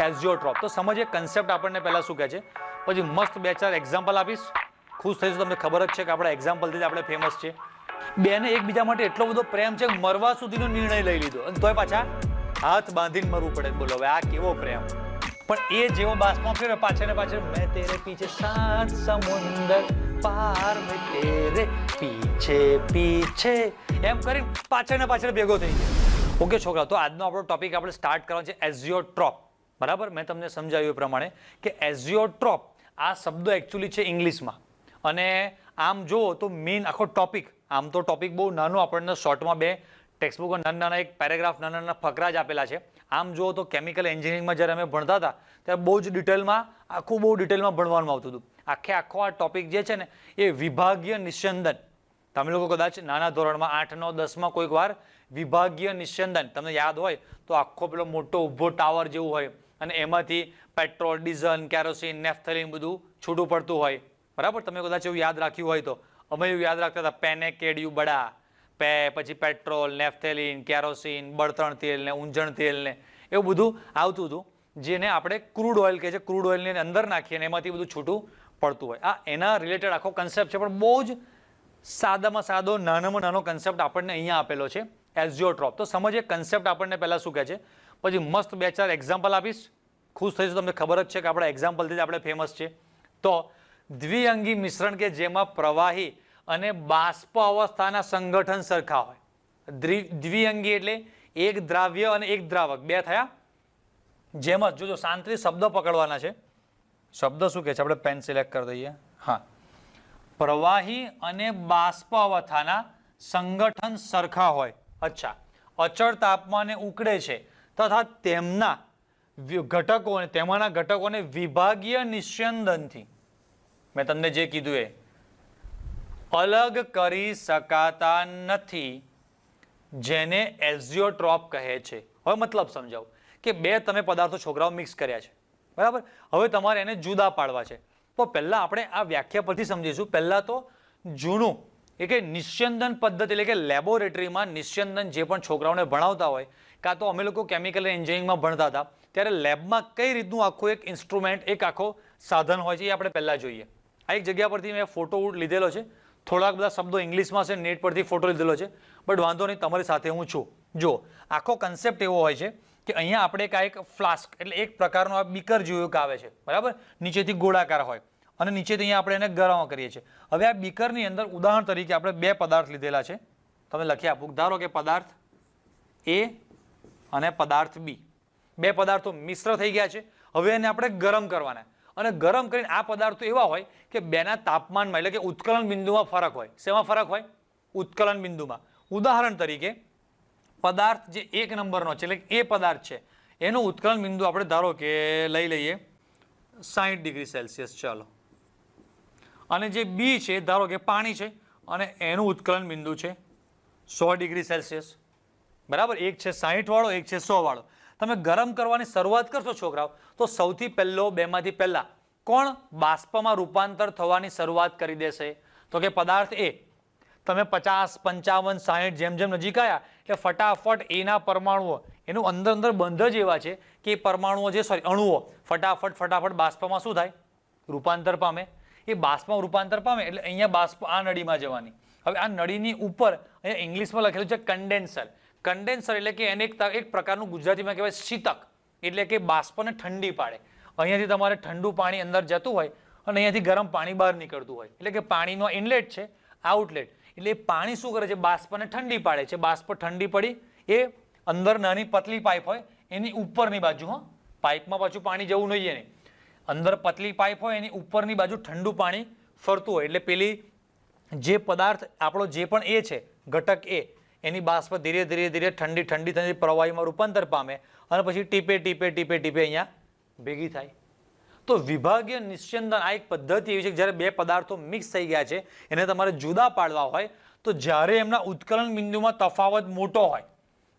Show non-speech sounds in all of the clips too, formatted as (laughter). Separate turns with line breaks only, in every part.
એઝિયોટ્રોપ તો સમજીએ કન્સેપ્ટ આપણને પહેલાં શું કહે છે? પછી મસ્ત બે ચાર એક્ઝામ્પલ આપીશ. ખુશ થઈશું, તમને ખબર જ છે કે આપણા એક્ઝામ્પલથી જ આપણે ફેમસ છે બેને એકબીજા માટે એટલો બધો પ્રેમ છે મરવા સુધીનો નિર્ણય લઈ લીધો. અને તોય પાછા હાથ બાંધીને મરવું પડે. બોલો, હવે આ કેવો પ્રેમ? પણ એ જેવો બાસમાં ફેર પાછળ ને પાછળ, મેં તેરે પીછે સાત સમુંદર પાર મેં તેરે પીછે પીછે. એમ કરી પાછળ ને પાછળ ભેગો થઈ ગયો. ઓકે છોકરા તો આજનો આપણો ટોપિક આપણે સ્ટાર્ટ કરવાનો છે એઝિયોટ્રોપ બરાબર? મેં તમને સમજાવ્યું એ પ્રમાણે કે એઝિયોટ્રોપ આ શબ્દ એકચ્યુઅલી છે ઇંગ્લિશમાં. અને આમ જુઓ તો મેઇન આખો ટોપિક આમ તો ટોપિક બહુ નાનો, આપણને શોર્ટમાં બે ટેક્સ્ટબુકમાં નાના નાના એક પેરેગ્રાફ નાના નાના ફકરા જ આપેલા છે. આમ જુઓ તો કેમિકલ એન્જિનિયરિંગમાં જ્યારે અમે ભણતા હતા, ત્યારે બહુ જ ડિટેલમાં આખું બહુ ડિટેલમાં ભણવાનું આવતું હતું. આખે આખો આ ટોપિક જે છે ને, એ વિભાગીય નિસ્યંદન તમે લોકો કદાચ નાના ધોરણમાં આઠ, નવ દસમાં કોઈક વાર વિભાગીય નિસ્યંદન તમને યાદ હોય તો આખો પેલો મોટો ઊભો ટાવર જેવું હોય. અને એમાંથી પેટ્રોલ, ડીઝલ, કેરોસીન, નેફથલિન બધું છૂટું પડતું હોય. બરાબર? તમે કદાચ એવું યાદ રાખ્યું હોય તો. અમે એવું યાદ રાખતા હતા પેને કેડિયું બડા પે પછી પેટ્રોલ, નેફથેલિન, કેરોસીન, બળતણ તેલ ને ઊંજણ તેલ ને એવું બધું આવતું હતું, જેને આપણે ક્રૂડ ઓઇલ કહે છે. ક્રૂડ ઓઇલની અંદર નાખીએ અને એમાંથી બધું છૂટું પડતું હોય. આ એના રિલેટેડ આખો કન્સેપ્ટ છે, પણ બહુ જ સાદામાં સાદો, નાનામાં નાનો કન્સેપ્ટ આપણને અહીંયા આપેલો છે એઝિયોટ્રોપ તો સમજીએ કન્સેપ્ટ આપણને પહેલાં શું કહે છે? પછી મસ્ત બે ચાર એક્ઝામ્પલ આપીશ. ખુશ થઈશું તમને ખબર જ છે કે આપણા એક્ઝામ્પલથી જ આપણે ફેમસ છે. તો દ્વિઅંગી મિશ્રણ કે જેમાં પ્રવાહી અને બાષ્પ અવસ્થાના સંગઠન સરખા હોય. દ્વિ- દ્વિઅંગી એટલે એક દ્રાવ્ય અને એક દ્રાવક. બે થયા? જેમ જોજો શાંતિથી શબ્દ પકડવાના છે. શબ્દ શું કહે છે? આપણે પેન સિલેક્ટ કરી દઈએ. હા. પ્રવાહી અને બાષ્પ અવસ્થાના સંગઠન સરખા હોય. અચ્છા. અચળ તાપમાને ઉકળે છે. તથા તેમના ઘટકોને તેમાંના ઘટકોને વિભાગીય નિસ્યંદનથી. મેં તમને જે કીધું એ, અલગ કરી શકાતા નથી, જેને એઝિયોટ્રોપ કહે છે. હવે મતલબ સમજાવું કે બે તમે પદાર્થો છોકરાઓ મિક્સ કર્યા છે. બરાબર? હવે તમારે એને જુદા પાડવા છે. તો પહેલાં આપણે આ વ્યાખ્યા પરથી સમજીશું. પહેલાં તો જૂનું, એ કે નિસ્યંદન પદ્ધતિ, એટલે કે લેબોરેટરીમાં નિસ્યંદન જે પણ છોકરાઓને ભણાવતા હોય કાં તો અમે લોકો કેમિકલ એન્જિનિયરિંગમાં ભણતા હતા. ત્યારે લેબમાં કઈ રીતનું આખું એક ઇન્સ્ટ્રુમેન્ટ એક આખો સાધન હોય છે એ આપણે પહેલાં જોઈએ. આ એક જગ્યા પરથી મેં ફોટો લીધેલો છે. થોડાક બધા શબ્દો ઇંગ્લિશમાં છે નેટ પરથી ફોટો લીધેલો છે. બટ વાંધો નહીં, તમારી સાથે હું છું. જો આખો કન્સેપ્ટ એવો હોય છે કે અહીંયા આપણે એક એક ફ્લાસ્ક એટલે એક પ્રકારનો આ બીકર જેવું એક આવે છે. બરાબર? નીચેથી ગોળાકાર હોય. અને નીચેથી અહીંયા આપણે એને ગરમ કરીએ છીએ. હવે આ બીકરની અંદર ઉદાહરણ તરીકે આપણે બે પદાર્થ લીધેલા છે. તમે લખી આપું. ધારો કે પદાર્થ એ અને પદાર્થ બી. બે પદાર્થો મિશ્ર થઈ ગયા છે. હવે એને આપણે ગરમ કરવાના. અને ગરમ કરીને આ પદાર્થો એવા હોય કે બેના તાપમાનમાં, એટલે કે ઉત્કલન બિંદુમાં ફરક હોય. શેમાં ફરક હોય? ઉત્કલન બિંદુમાં. ઉદાહરણ તરીકે, પદાર્થ જે એક નંબરનો છે, એટલે એ પદાર્થ છે, એનું ઉત્કલન બિંદુ આપણે ધારો કે લઈ લઈએ. સાહીઠ ડિગ્રી સેલ્સિયસ, ચાલો. અને જે બી છે, ધારો કે પાણી છે, અને એનું ઉત્કલન બિંદુ છે સો ડિગ્રી સેલ્સિયસ. બરાબર? એક છે સાહીઠ વાળો, એક છે સો વાળો. તમે ગરમ કરવાની શરૂઆત કરશો છોકરાઓ, તો સૌથી પહેલો, બેમાંથી પહેલા, કોણ બાષ્પમાં રૂપાંતર થવાની શરૂઆત કરી દેશે? તો કે પદાર્થ એ. તમે પચાસ, પંચાવન, સાહીઠ, જેમ જેમ નજીક આવ્યા એટલે ફટાફટ એના પરમાણુઓ, એનું અંદર અંદર બંધ જ એવા છે કે પરમાણુઓ જે સોરી અણુઓ, ફટાફટ ફટાફટ બાષ્પમાં શું થાય? રૂપાંતર પામે. એ બાષ્પમાં રૂપાંતર પામે એટલે અહીંયા બાષ્પ આ નળીમાં જવાની. હવે આ નળીની ઉપર, અહીંયા ઇંગ્લિશમાં લખેલું છે કન્ડેન્સર કન્ડેન્સર એટલે કે એને એક એક પ્રકારનું ગુજરાતીમાં કહેવાય શીતક. એટલે કે બાષ્પને ઠંડી પાડે. અહીંયાથી તમારે ઠંડુ પાણી અંદર જતું હોય અને અહીંયાથી ગરમ પાણી બહાર નીકળતું હોય. એટલે કે પાણીનો ઇનલેટ છે આઉટલેટ એટલે પાણી શું કરે છે? બાષ્પને ઠંડી પાડે છે. બાષ્પ ઠંડી પડી, એ અંદર નાની પતલી પાઇપ હોય, એની ઉપરની બાજુ, હો. પાઇપમાં પાછું પાણી જવું નહીં એને. અંદર પતલી પાઇપ હોય, એની ઉપરની બાજુ ઠંડુ પાણી ફરતું હોય. એટલે પેલી જે પદાર્થ આપણો જે પણ એ છે, ઘટક એ એની બાષ્પ ધીરે ધીરે ધીરે ઠંડી ઠંડી ઠંડી પ્રવાહીમાં રૂપાંતર પામે અને પછી ટીપે ટીપે ટીપે ટીપે અહીંયા ભેગી થાય. તો વિભાગીય નિશ્ચંદન આ એક પદ્ધતિ એવી છે કે જ્યારે બે પદાર્થો મિક્સ થઈ ગયા છે, એને તમારે જુદા પાડવા હોય, તો જ્યારે એમના ઉત્કલન બિંદુમાં તફાવત મોટો હોય,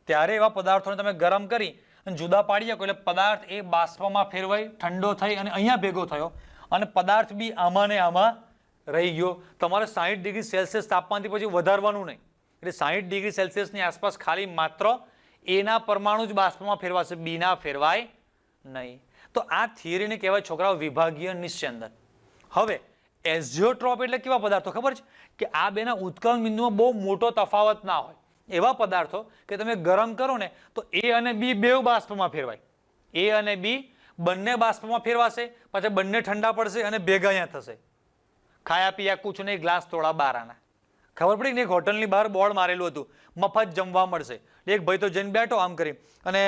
ત્યારે એવા પદાર્થોને તમે ગરમ કરી અને જુદા પાડી શકો. એટલે પદાર્થ એ બાષ્પમાં ફેરવાય ઠંડો થઈ અને અહીંયા ભેગો થયો અને પદાર્થ બી આમાં ને આમાં રહી ગયો. તમારે સાહીઠ ડિગ્રી સેલ્સિયસ તાપમાનથી પછી વધારવાનું નહીં. એટલે સાહીઠ ડિગ્રી સેલ્સિયસની આસપાસ ખાલી માત્ર એના પરમાણુ જ બાષ્પમાં ફેરવાશે, બીના ફેરવાય નહીં. તો આ થિયરીને કહેવાય છોકરાઓ વિભાગીય નિશ્ચંદન હવે એઝિયોટ્રોપ એટલે કેવા પદાર્થો? ખબર છે? કે આ બેના ઉત્કલન બિંદુમાં બહુ મોટો તફાવત ના હોય. એવા પદાર્થો કે તમે ગરમ કરો ને, તો એ અને બી બેવ બાષ્પમાં ફેરવાય. એ અને બી બંને બાષ્પમાં ફેરવાશે, પાછા બંને ઠંડા પડશે અને ભેગા અહીંયા થશે. ખાયા પીયા કુછ નહીં, ગ્લાસ થોડા બાર આના ખબર પડી ને એક હોટલની બહાર બોર્ડ મારેલું હતું. મફત જમવા મળશે. એક ભાઈ તો જઈને બેઠો આમ કરી અને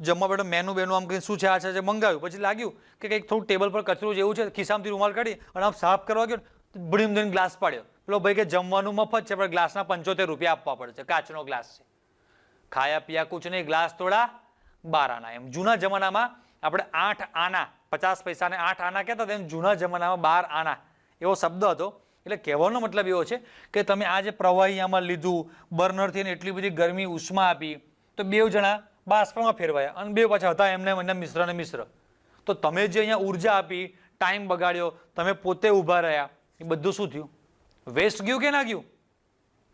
જમવા બેઠો મેનુ બેનું આમ કરીને શું છે, આ છે મંગાવ્યું. પછી લાગ્યું કે કંઈક થોડું ટેબલ પર કચરું જેવું છે, ખિસ્સામાંથી રૂમાલ કાઢી અને આમ સાફ કરવા ગયો ભણીમ દઈને ગ્લાસ પાડ્યો. પેલો ભાઈ કે જમવાનું મફત છે, પણ ગ્લાસના પંચોતેર રૂપિયા આપવા પડશે કાચનો ગ્લાસ છે. ખાયા પીયા કુછ નહીં ગ્લાસ થોડા બાર આના એમ જૂના જમાનામાં આપણે આઠ આના, પચાસ પૈસાને આઠ આના કહેતા હતા, એમ જૂના જમાનામાં બાર આના એવો શબ્દ હતો. એટલે કહેવાનો મતલબ એવો છે કે તમે આ જે પ્રવાહી આમાં લીધું, બર્નરથી એટલી બધી ગરમી ઉષ્મા આપી, તો બે જણા બાષ્પમાં ફેરવાયા અને બે પાછા હતા એમને એમના મિશ્ર અને મિશ્ર. તો તમે જે અહીંયા ઊર્જા આપી, ટાઈમ બગાડ્યો, તમે પોતે ઊભા રહ્યા, એ બધું શું થયું? વેસ્ટ ગયું કે ના ગયું?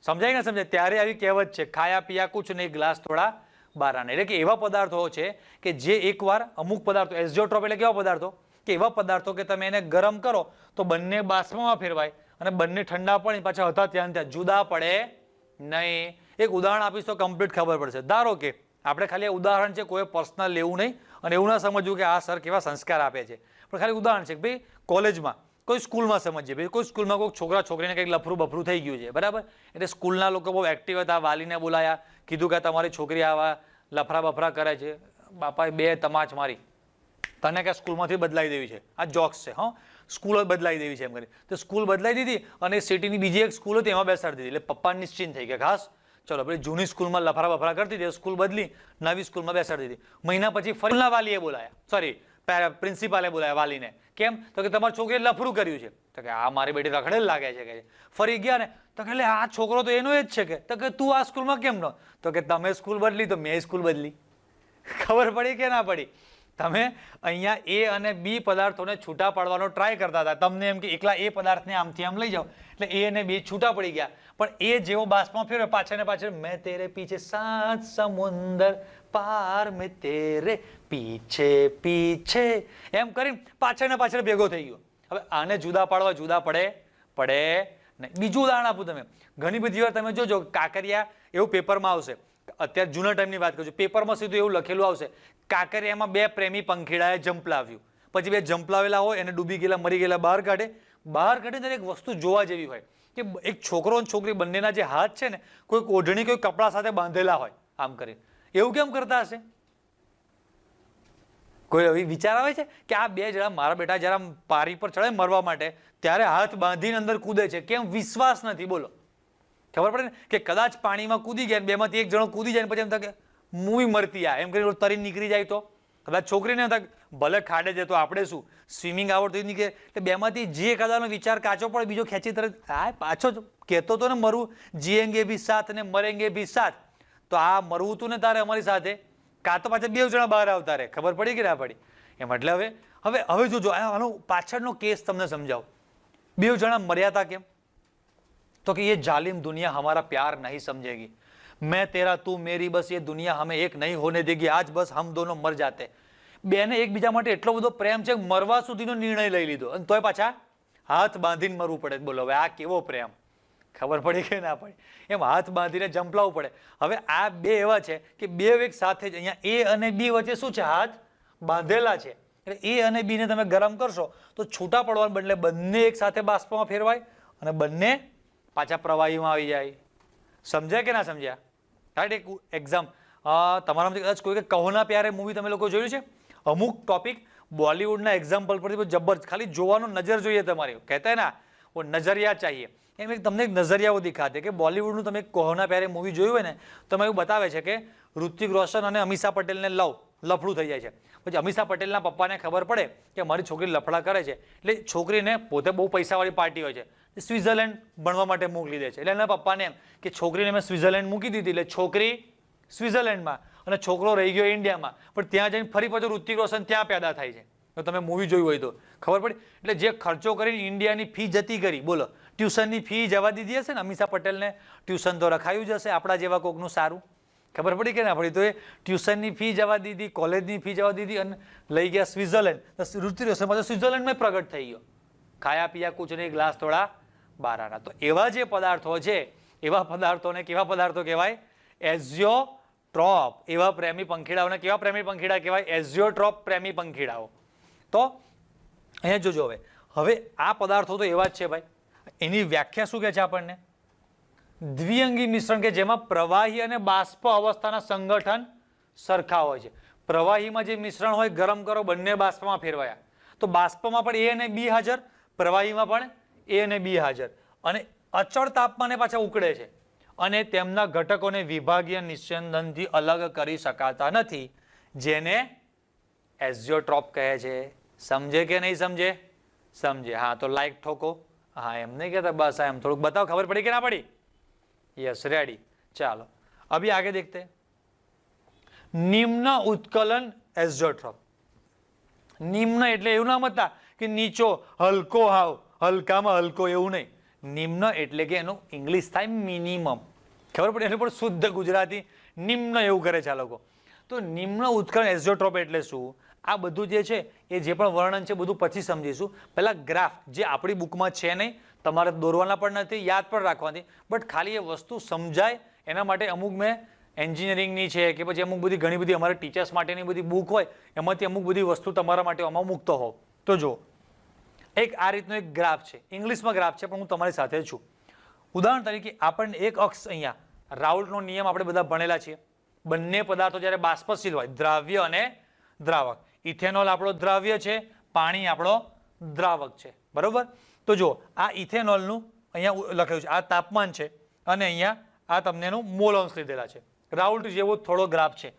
સમજાય ના સમજાય? ત્યારે આવી કહેવત છે, ખાયા પીયા કુછ નહીં, ગ્લાસ થોડા બારાને એટલે કે એવા પદાર્થો છે કે જે એકવાર અમુક પદાર્થો એઝિયોટ્રોપ એટલે કેવા પદાર્થો? કે એવા પદાર્થો કે તમે એને ગરમ કરો, તો બંને બાષ્પમાં ફેરવાય. અને બંને ઠંડા પડે પાછા હતા ત્યાં ત્યાં. જુદા પડે નહીં. એક ઉદાહરણ આપીશ તો કમ્પ્લીટ ખબર પડશે. ધારો કે આપણે ખાલી ઉદાહરણ છે કોઈ પર્સનલ લેવું નહીં અને એવું ના સમજવું કે આ સર કેવા સંસ્કાર આપે છે. પણ ખાલી ઉદાહરણ છે કે ભાઈ કોલેજમાં કોઈ સ્કૂલમાં સમજીએ. ભાઈ, કોઈ સ્કૂલમાં કોઈ છોકરા, છોકરીને કંઈક લફરું બફરું થઈ ગયું છે. બરાબર? એટલે સ્કૂલના લોકો બહુ એક્ટિવ હતા, વાલીને બોલાયા. કીધું કે તમારી છોકરી આવા લફરા બફરા કરે છે. બાપાએ બે તમાચ મારી. તને કે સ્કૂલમાંથી બદલાઈ દેવી છે. આ જોક્સ છે, હં. સ્કૂલ બદલાઈ દેવી છે એમ કરી તો સ્કૂલ બદલાઈ દીધી અને સિટીની બીજી એક સ્કૂલ હતી, એમાં બેસાડી દીધી. એટલે પપ્પા નિશ્ચિંત થઈ ગયા, ખાસ. ચલો આપણે જૂની સ્કૂલમાં લફરા બફરા કરતી હતી સ્કૂલ બદલી, નવી સ્કૂલમાં બેસાડી દીધી. મહિના પછી ફરીના વાલીએ બોલાયા. સોરી પ્રિન્સિપાલે બોલાયા વાલીને. કેમ? તો કે તમારી છોકરીએ લફરું કર્યું છે. તો કે, આ મારી બેટી રખડેલ લાગે છે કે ફરી ગયા ને, તો કે એટલે આ છોકરો તો એનો જ છે કે. તો કે, તું આ સ્કૂલમાં કેમ ન? તો કે, તમે સ્કૂલ બદલી, તો મેં સ્કૂલ બદલી. (laughs) ખબર પડી કે ના પડી? તમે અહીંયા એ અને બી પદાર્થોને છૂટા પાડવાનો ટ્રાય કરતા હતા. તમને એમ કે એકલા એ પદાર્થને આમથી આમ લઈ જાઓ. એટલે એ અને બી છૂટા પડી ગયા. પણ એ જેવો બાષ્પમાં ફેરવ્યો. પાછળ ને પાછળ, મેં તેરે પીછે સાત સમુંદર પાર, મેં તેરે પીછે પીછે. એમ કરીને પાછળ ને પાછળ ભેગો થઈ ગયો. હવે આને જુદા પાડવા જુદા પડે પડે નહીં. બીજું ઉદાહરણ આપું તમે ઘણી બધી વાર તમે જોજો, કાકરિયા એવું પેપરમાં આવશે. અત્યારે જૂના ટાઈમની વાત કરું છું. પેપરમાં સીધું એવું લખેલું આવશે કાંકરિયામાં બે પ્રેમી પંખીડાએ જંપલાવ્યું પછી બે જંપલાવેલા હોય, એને ડૂબી ગયેલા, મરી ગયેલા, બહાર કાઢે. બહાર કાઢે ત્યારે એક વસ્તુ જોવા જેવી હોય કે એક છોકરો અને છોકરી બંનેના જે હાથ છે ને કોઈ ઓઢણી કોઈ કપડા સાથે બાંધેલા હોય, આમ કરીને. એવું કેમ કરતા હશે? કોઈ એવી વિચાર આવે છે કે આ બે જણા મારા બેટા જરા પારી પર ચડે મરવા માટે, ત્યારે હાથ બાંધીને અંદર કૂદે છે? કેમ વિશ્વાસ નથી? બોલો. ખબર પડે ને કે કદાચ પાણીમાં કૂદી ગયા બેમાંથી એક જણો કૂદી જાય પછી એમ થાય મૂવી મરતી આ. એમ કરીને તરી નીકળી જાય તો. કદાચ છોકરીને હતા ભલે ખાડે છે તો આપણે શું? સ્વિમિંગ આવડતું નીકળે એટલે બેમાંથી જે કદાચનો વિચાર કાચો પડે, બીજો ખેંચી તરત હા પાછો કહેતો હતો ને મરવું જીએંગે ભી સાથ ને મરેંગે ભી સાથ. તો આ મરવું તું ને તારે અમારી સાથે? કાં તો પાછા બે જણા બહાર આવતા રહે. ખબર પડી કે ના પડી? એમ એટલે હવે હવે હવે જોજો આનો પાછળનો કેસ તમને સમજાવો. બે જણા મર્યા હતા કેમ? તો કે એ જાલિમ દુનિયા હમારા પ્યાર નહીં સમજેગી. मैं तेरा तू मेरी बस ये दुनिया हमें एक नहीं होने देगी आज बस हम दोनों मर जाते બેને એકબીજા માટે એટલો બધો પ્રેમ છે કે મરવા સુધીનો નિર્ણય લઈ લીધો અને તોય પાછા હાથ બાંધીને મરવું પડે બોલો હવે આ કેવો પ્રેમ ખબર પડી કે ના પડી એમ હાથ બાંધીને જંપલાવવું પડે હવે આ બે એવા છે કે બે એક સાથે જ અહીંયા એ અને બી વચ્ચે શું છે હાથ બાંધેલા છે એટલે એ અને બીને તમે ગરમ કરશો તો છૂટા પડવાને બદલે બંને એક સાથે બાષ્પમાં ફેરવાય અને બંને પાછા પ્રવાહીમાં આવી જાય સમજ્યા કે ના સમજ્યા રાઈટ એક એક્ઝામ તમારામાંથી કદાચ કોઈ કે કહોના પ્યારે મૂવી તમે લોકો જોયું છે? અમુક ટોપિક બોલિવૂડના એક્ઝામ્પલ પરથી જબરજસ્ત, ખાલી જોવાનો નજર જોઈએ તમારી. કહેતા ના વો નજરિયા ચાહીએ. એમ એક તમને એક નજરિયાઓ દેખાતી કે બોલિવૂડનું તમે કોહોના પ્યારે મૂવી જોયું હોય ને તમે એવું બતાવે છે કે ઋતિક રોશન અને અમિષા પટેલને લવ. લફડું થઈ જાય છે. પછી અમીષા પટેલના પપ્પાને ખબર પડે કે મારી છોકરી લફડા કરે છે. એટલે છોકરીને પોતે બહુ પૈસાવાળી પાર્ટી હોય છે. સ્વિટ્ઝરલેન્ડ ભણવા માટે મોકલી દે છે. એટલે એના પપ્પાને એમ કે છોકરીને મેં સ્વિટ્ઝરલેન્ડ મૂકી દીધી. એટલે છોકરી સ્વિટ્ઝરલેન્ડમાં અને છોકરો રહી ગયો ઇન્ડિયામાં. પણ ત્યાં જઈને ફરી પાછું ઋતિક રોશન ત્યાં પેદા થાય છે. તો તમે મૂવી જોયું હોય તો. ખબર પડી? એટલે જે ખર્ચો કરીને ઇન્ડિયાની ફી જતી કરી. બોલો ટ્યુશનની ફી જવા દીધી હશે ને? અમીષા પટેલને? ટ્યુશન તો રખાયું જ હશે આપણા જેવા કોકનું સારું. ખબર પડી કે ના પડી? તો એ ટ્યુશનની ફી જવા દીધી, કોલેજની ફી જવા દીધી અને લઈ ગયા સ્વિટ્ઝરલેન્ડ. તો ઋતિક રોશન પાછો સ્વિટ્ઝરલેન્ડમાં પ્રગટ થઈ ગયો. ખાયા, પીયા કુછ નહીં ગ્લાસ થોડા બારાના. તો એવા જે પદાર્થો છે, એવા પદાર્થોને કેવા પદાર્થો કહેવાય? એઝિયો ટ્રોપ એવા પ્રેમી પંખીડાઓને કેવા પ્રેમી પંખીડા કહેવાય? એઝિયોટ્રોપ પ્રેમી પંખીડાઓ. તો અહીંયા જોજો હવે. હવે આ પદાર્થો તો એવા જ છે ભાઈ. એની વ્યાખ્યા શું કહે છે આપણને? દ્વિઅંગી મિશ્રણ કે જેમાં પ્રવાહી અને બાષ્પ અવસ્થાના સંગઠન સરખા હોય છે. પ્રવાહીમાં જે મિશ્રણ હોય, ગરમ કરો, બંને બાષ્પમાં ફેરવાયા. તો બાષ્પમાં પણ એ અને બી હાજર, પ્રવાહીમાં પણ એ અને બી હાજર. અને અચળ તાપમાને પાછા ઉકળે છે. અને તેમના ઘટકોને વિભાગીય નિસ્યંદનથી અલગ કરી શકાતા નથી, જેને એઝિયોટ્રોપ કહે છે. સમજે કે નહીં સમજે? સમજે. હા, તો લાઈક ઠોકો. હા, એમ નહીં કહેતા. બસ એમ થોડુંક બતાવો. ખબર પડી કે ના પડી? यस रेडी चलो अभी आगे देखते हैं નિમ્ન ઉત્કલન એઝોટ્રોપ નિમ્ન એટલે એવું ના મતતા કે નીચો હલકો હાવ હલકામાં હલકો એવું નહીં નિમ્ન એટલે કે એનું ઇંગ્લિશ થાય મિનિમમ ખબર પડે એનું પણ શુદ્ધ ગુજરાતી નિમ્ન એવું કરે છે આ લોકો તો નિમ્ન ઉત્કલન એઝોટ્રોપ એટલે શું આ બધું જે છે એ જે પણ વર્ણન છે બધું પછી સમજીશું પહેલા ગ્રાફ જે આપણી બુકમાં છે નહીં તમારે દોરવાના પણ નથી, યાદ પણ રાખવાની. બટ ખાલી એ વસ્તુ સમજાય, એના માટે અમુક મેં એન્જિનિયરિંગની છે કે પછી અમુક બધી ઘણી બધી અમારે ટીચર્સ માટેની બધી બુક હોય, એમાંથી અમુક બધી વસ્તુ તમારા માટે આમાં મૂકતો હોવ તો જુઓ, એક આ રીતનો એક ગ્રાફ છે. ઇંગ્લિશમાં ગ્રાફ છે, પણ હું તમારી સાથે છું. ઉદાહરણ તરીકે આપણને એક અક્ષ અહીંયા રાઉલ્ટનો નિયમ આપણે બધા ભણેલા છીએ. બંને પદાર્થો જ્યારે બાષ્પશીલ હોય, દ્રાવ્ય અને દ્રાવક. ઇથેનોલ આપણો દ્રાવ્ય છે, પાણી આપણો દ્રાવક છે. બરોબર? તો જો આ ઇથેનોલનું અહીંયા લખેલું છે, આ તાપમાન છે અને અહીંયા આ તમને એનું મોલ અંશ લીધેલા છે. રાઉલ્ટ જેવો થોડો ગ્રાફ છે.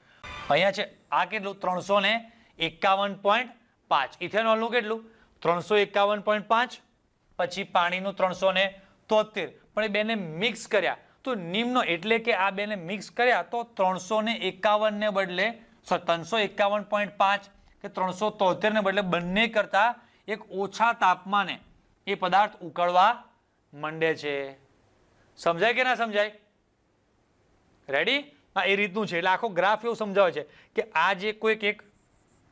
અહીંયા છે, આ કેટલું? ત્રણસો ને એકાવન પોઈન્ટ પાંચ. ઇથેનોલનું કેટલું? ત્રણસો એકાવન પોઈન્ટ પાંચ. પછી પાણીનું ત્રણસો ને તોતેર પણ એ બેને મિક્સ કર્યા. તો નિમ્નો એટલે કે આ બેને મિક્સ કર્યા તો ત્રણસો ને એકાવનને બદલે ત્રણસો એકાવન પોઈન્ટ પાંચ કે ત્રણસો તોતેરને બદલે બંને કરતાં એક ઓછા તાપમાને એ પદાર્થ ઉકળવા માંડે છે. સમજાય કે ના સમજાય? રેડી હા, એ રીતનું છે. એટલે આખો ગ્રાફ એવું સમજાવે છે કે આ જે કોઈક એક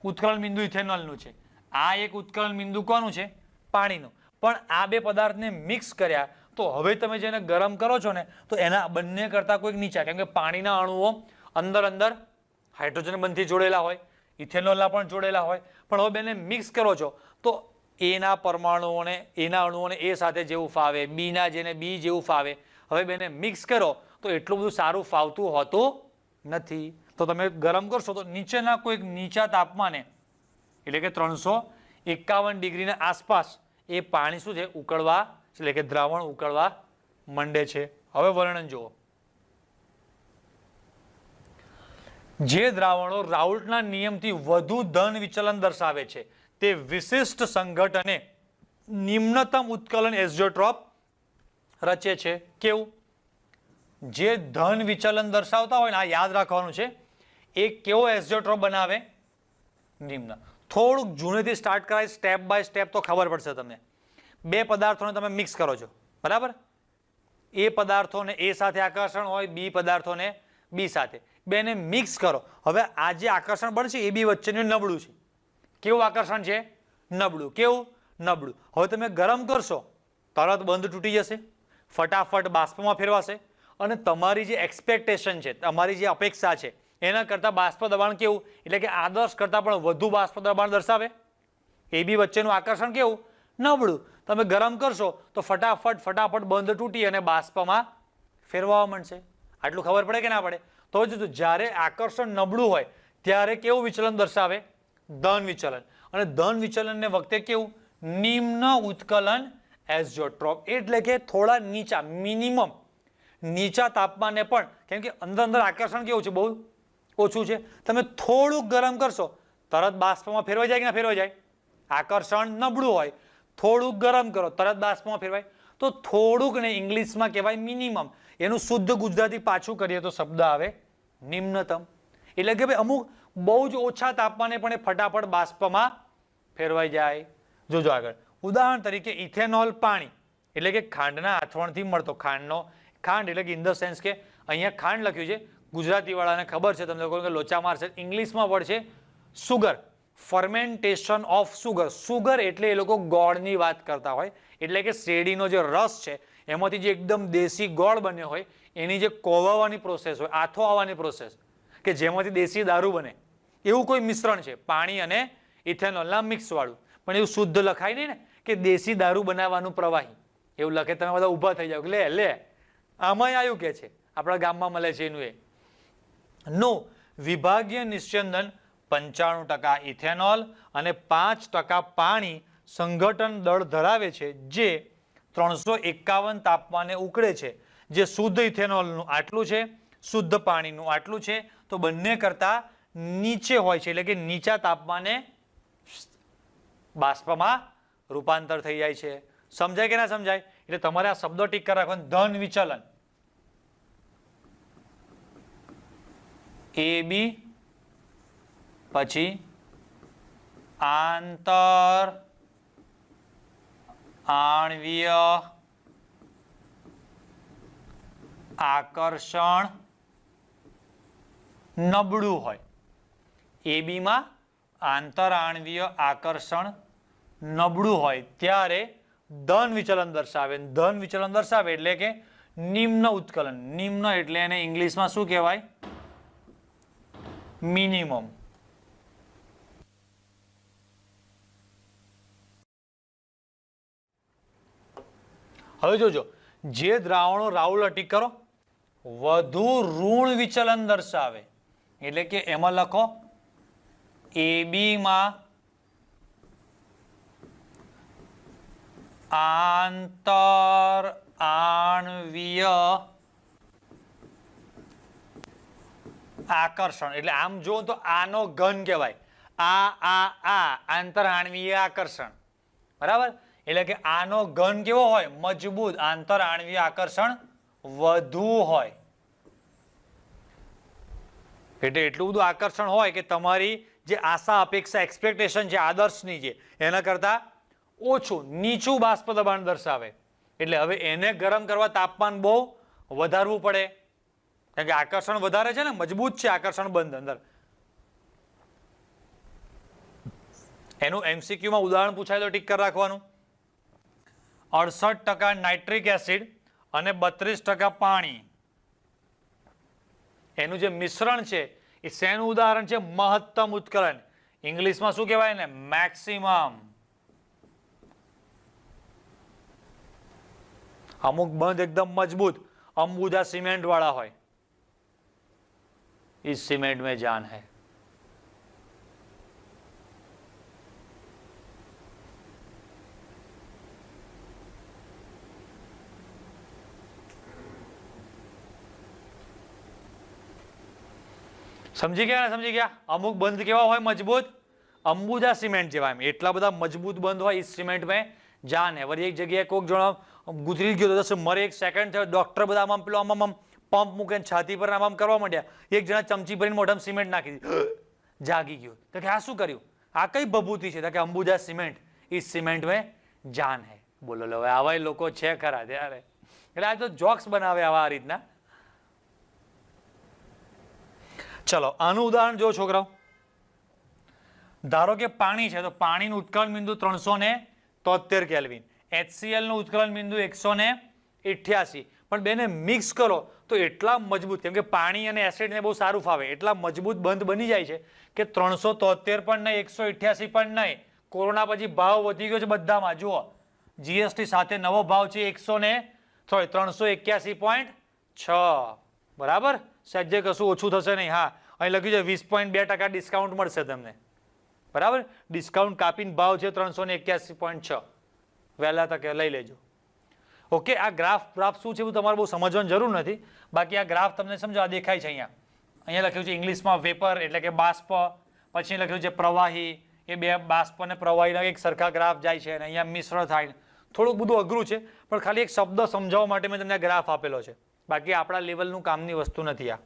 ઉત્કલન બિંદુ ઇથેનોલનું છે. આ એક ઉત્કલન બિંદુ કોનું છે? પાણીનું. પણ આ બે પદાર્થને મિક્સ કર્યા તો હવે તમે જેને ગરમ કરો છો ને, તો એના બંને કરતાં કોઈક નીચા. કેમ કે પાણીના અણુઓ અંદર અંદર હાઇડ્રોજન બંધથી જોડેલા હોય ઇથેનોલના પણ જોડેલા હોય. પણ હવે બેને મિક્સ કરો છો, તો એના પરમાણુઓને, એના અણુઓને એ સાથે જેવું ફાવે, બીના જેને બી જેવું ફાવે. હવે બેને મિક્સ કરો, તો એટલું બધું સારું ફાવતું હોતું નથી. તો તમે ગરમ કરશો તો નીચેના કોઈક નીચા તાપમાને, એટલે કે ત્રણસો એકાવન ડિગ્રીના આસપાસ એ પાણી શું છે? ઉકળવા, એટલે કે દ્રાવણ ઉકળવા મંડે છે. હવે વર્ણન જુઓ. જે દ્રાવણો રાઉલ્ટના નિયમથી વધુ ધન વિચલન દર્શાવે છે તે વિશિષ્ટ સંગઠને નિમ્નતમ ઉત્કલન એઝોટ્રોપ રચે છે. કેવું? જે ધન વિચલન દર્શાવતા હોય ને, આ યાદ રાખવાનું છે એ કેવો એઝોટ્રોપ બનાવે? નિમ્ન. થોડુંક જૂનેથી સ્ટાર્ટ કરાય સ્ટેપ બાય સ્ટેપ તો ખબર પડશે તમને. બે પદાર્થોને તમે મિક્સ કરો છો. બરાબર? એ પદાર્થોને એ સાથે આકર્ષણ હોય, બી પદાર્થોને બી સાથે. બેને મિક્સ કરો. હવે આ જે આકર્ષણ બનશે એ બી વચ્ચેનું નબળું છે. કેવું આકર્ષણ છે? નબળું. કેવું? નબળું. હવે તમે ગરમ કરશો, તરત બંધ તૂટી જશે, ફટાફટ બાષ્પમાં ફેરવાશે અને તમારી જે એક્સપેક્ટેશન છે, તમારી જે અપેક્ષા છે, એના કરતાં બાષ્પ દબાણ કેવું? એટલે કે આદર્શ કરતાં પણ વધુ બાષ્પ દબાણ દર્શાવે? એ બી વચ્ચેનું આકર્ષણ કેવું? નબળું. તમે ગરમ કરશો તો ફટાફટ ફટાફટ બંધ તૂટી અને બાષ્પમાં ફેરવા માંડશે. આટલું ખબર પડે કે ના પડે? તો જ જ્યારે આકર્ષણ નબળું હોય, ત્યારે કેવું વિચલન દર્શાવે? ધન વિચલન. અને ધન વિચલનને વખતે કેવું? નિમ્ન ઉત્કલન એઝોટ્રોપ એટલે કે થોડા નીચા મિનિમમ નીચા તાપમાને પણ, કેમ કે અંદર અંદર આકર્ષણ કેવું છે? બહુ ઓછું છે. તમે થોડુંક ગરમ કરશો, તરત બાષ્પમાં ફેરવાઈ જાય કે ના ફેરવાઈ જાય? આકર્ષણ નબળું હોય. થોડુંક ગરમ કરો, તરત બાષ્પમાં ફેરવાય. તો થોડુંક ને ઇંગ્લિશમાં કહેવાય મિનિમમ એનું શુદ્ધ ગુજરાતી પાછું કરીએ તો શબ્દ આવે નિમ્નતમ. એટલે કે ભાઈ અમુક બહુ જ ઓછા તાપમાને પણ એ ફટાફટ બાષ્પમાં ફેરવાઈ જાય. જોજો આગળ. ઉદાહરણ તરીકે ઇથેનોલ પાણી, એટલે કે ખાંડના આથવણથી મળતો ખાંડનો, ખાંડ એટલે કે ઇન ધ સેન્સ કે અહીંયા ખાંડ લખ્યું છે, ગુજરાતીવાળાને ખબર છે, તમને લોકો કે લોચા મારશે, ઇંગ્લિશમાં વર્ડ છે sugar fermentation of sugar sugar એટલે એ લોકો ગોળની વાત કરતા હોય, એટલે કે શેરડીનો જે રસ છે, એમાંથી જે એકદમ દેશી ગોળ બન્યો હોય, એની જે કોવાવાની પ્રોસેસ હોય, આથો આવવાની પ્રોસેસ કે જેમાંથી દેશી દારૂ બને. એવું કોઈ મિશ્રણ છે? પાણી અને ઇથેનોલના મિક્સવાળું. પણ એવું શુદ્ધ લખાય નહીં ને કે દેશી દારૂ બનાવવાનું પ્રવાહી. એવું લખે, તમે બધા ઊભા થઈ જાઓ લે લે. આમાં આવ્યું કે છે? આપણા ગામમાં મળે છે એનું એ. નો, વિભાગીય નિશ્ચંદન પંચાણું ટકા ઇથેનોલ અને પાંચ ટકા પાણી સંગઠન દળ ધરાવે છે, જે ત્રણસો એકાવન તાપમાને ઉકળે છે. જે શુદ્ધ ઇથેનોલનું આટલું છે, શુદ્ધ પાણીનું આટલું છે, તો બંને કરતાં નીચે હોય છે, એટલે કે નીચા તાપમાને બાષ્પમાં રૂપાંતર થઈ જાય છે. સમજાય કે ના સમજાય? એટલે તમારે આ શબ્દો ટીક કરી રાખવાનો. ધન વિચલન. એ બી પછી આંતર, આણવીય, આકર્ષણ, નબળું હોય. એ બીમાં આંતરઆણવીય આકર્ષણ નબળું હોય ત્યારે ધન વિચલન દર્શાવે ધન વિચલન દર્શાવે એટલે કે નિમ્ન ઉત્કલન. નિમ્ન એટલે એને ઇંગ્લિશમાં શું કહેવાય? મિનિમમ. હવે જોજો, જે દ્રાવણો રાહુલ અટીક કરો, વધુ ઋણ વિચલન દર્શાવે. એટલે કે એમાં લખો એ માં આંતર આણવીય આકર્ષણ. એટલે આમ જો તો આનો ઘન કહેવાય. આ આ આ, આંતર આણવીય આકર્ષણ. બરાબર? એટલે કે આનો ઘન કેવો હોય? મજબૂત. આંતર આણવીય આકર્ષણ વધુ હોય. એટલે એટલું બધું આકર્ષણ હોય કે તમારી જે આશા, અપેક્ષા એક્સપેક્ટેશન છે આદર્શની છે, એના કરતાં ઓછું, નીચું બાષ્પ દબાણ દર્શાવે. એટલે હવે એને ગરમ કરવા તાપમાન બહુ વધારવું પડે. કારણ કે આકર્ષણ વધારે છે ને, મજબૂત છે આકર્ષણ બંધ અંદર. એનું એમસીક્યુમાં ઉદાહરણ પૂછાય તો ટીક કરી રાખવાનું. અડસઠ ટકા નાઇટ્રિક એસિડ અને બત્રીસ ટકા પાણી. એનું જે મિશ્રણ છે એ શેનું ઉદાહરણ છે મહત્તમ ઉત્કલન? ઇંગ્લિશમાં શું કહેવાય ને? મેક્સિમમ અમુક બંધ એકદમ મજબૂત. અંબુજા સિમેન્ટ વાળા હોય. ઇસ સિમેન્ટ મેં જાન હૈ. સમજી ગયા ને, સમજી ગયા? અમુક બંધ કેવા હોય? મજબૂત. અંબુજા સિમેન્ટ જેવા એમ. એટલા બધા મજબૂત બંધ હોય એ સિમેન્ટ મેં જાન હે વળી એક જગ્યાએ કોઈક જણો ગુજરી ગયો તો મરે એક સેકન્ડ થયો ડોક્ટર બધા આમ પેલો આમ પંપ મૂકીને છાતી પર આમ કરવા માંડ્યા. એક જણા ચમચી ભરીને મોઢામાં સિમેન્ટ નાખી દીધી. (gasps) જાગી ગયો. તો કે આ શું કર્યું? આ કઈ ભભૂતિ છે? તો કે અંબુજા સિમેન્ટ. એ સિમેન્ટ મેં જાન હે. બોલો, લો, હવે આવા લોકો છે ખરા, ત્યારે. એટલે આ તો જોક્સ બનાવે આવા આ રીતના. ચલો, આનું ઉદાહરણ જો છોકરાઓ. ધારો કે પાણી છે, તો પાણીનું ઉત્કલન બિંદુ ત્રણસો ને તોતેર કેલ્વિન. એચસીએલનું ઉત્કલન બિંદુ એકસો ને ઇઠ્યાસી. પણ બેને મિક્સ કરો, તો એટલા મજબૂત, કેમ કે પાણી અને એસિડને બહુ સારું ફાવે. એટલા મજબૂત બંધ બની જાય છે કે ત્રણસો તોતેર પણ નહીં, એકસો ઇઠ્યાસી પણ નહીં. કોરોના પછી ભાવ વધી ગયો છે બધામાં. જુઓ જીએસટી સાથે નવો ભાવ છે એકસો ને સોરી ત્રણસો એક્યાસી પોઈન્ટ છ. બરાબર? સજ્જે કશું ઓછું થશે નહીં, હા. અહીં લખ્યું છે વીસ પોઈન્ટ બે ટકા ડિસ્કાઉન્ટ મળશે તમને. બરાબર? ડિસ્કાઉન્ટ કાપીને ભાવ છે ત્રણસો ને એક્યાસી પોઈન્ટ છ. વહેલા તકે લઈ લેજો. ઓકે, આ ગ્રાફ ગ્રાફ શું છે એવું તમારે બહુ સમજવાની જરૂર નથી. બાકી આ ગ્રાફ તમને સમજો, આ દેખાય છે અહીંયા. અહીંયા લખ્યું છે ઇંગ્લિશમાં વેપર એટલે કે બાષ્પ, પછી લખ્યું છે પ્રવાહી. એ બે બાષ્પ અને પ્રવાહીના એક સરખા ગ્રાફ જાય છે અને અહીંયા મિશ્ર થાય. થોડુંક બધું અઘરું છે, પણ ખાલી એક શબ્દ સમજાવવા માટે મેં તમને ગ્રાફ આપેલો છે. બાકી આપણા લેવલનું કામની વસ્તુ નથી આ.